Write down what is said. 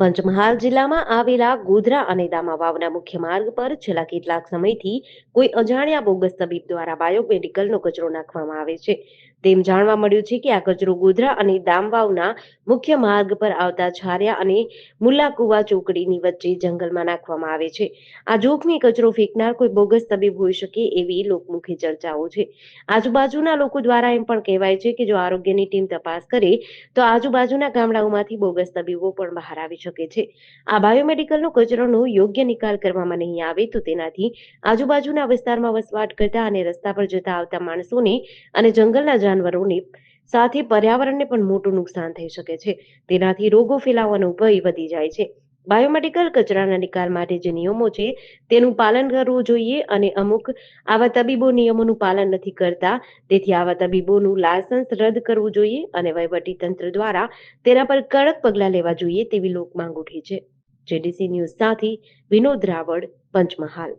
પંચમહાલ જિલ્લામાં આવેલા ગોધરા અને દામા વાવના મુખ્ય માર્ગ પર છેલ્લા કેટલાક સમયથી કોઈ અજાણ્યા બોગસ તબીબ દ્વારા બાયોમેડિકલનો કચરો નાખવામાં આવે છે. તેમ જાણવા મળ્યું છે કે આ કચરો ગોધરા અને દામવાવના મુખ્ય માર્ગ પર આવતા છારિયા અને મુલ્લાકુવા ચોકડીની વચ્ચે જંગલમાં નાખવામાં આવે છે. આ જોખમી કચરો ફેંકનાર કોઈ બોગસ તબીબ હોઈ શકે એવી લોકમુખી ચર્ચાઓ છે. આજુબાજુના લોકો દ્વારા એમ પણ કહેવાય છે કે જો આરોગ્યની ટીમ તપાસ કરે તો આજુબાજુના ગામડાઓમાંથી બોગસ તબીબો પણ બહાર આવી શકે છે. આ બાયોમેડિકલનો કચરોનો યોગ્ય નિકાલ કરવામાં નહીં આવે તો તેનાથી આજુબાજુના વિસ્તારમાં વસવાટ કરતા અને રસ્તા પર જતા આવતા માણસોને અને જંગલના જાનવરોને સાથે પર્યાવરણને પણ મોટું નુકસાન થઈ શકે છે. તેનાથી રોગો ફેલાવાનો ભય વધી જાય છે. બાયોમેડિકલ કચરાના નિકાલ માટે જે નિયમો છે, તેનું પાલન કરવું જોઈએ અને અમુક આવા તબીબો નિયમોનું પાલન નથી કરતા. તેથી આવા તબીબોનું લાયસન્સ રદ કરવું જોઈએ અને વહીવટી તંત્ર દ્વારા તેના પર કડક પગલાં લેવા જોઈએ તેવી લોક માંગ ઉઠી છે. જેડીસી ન્યૂઝ સાથે વિનોદ રાવળ, પંચમહાલ.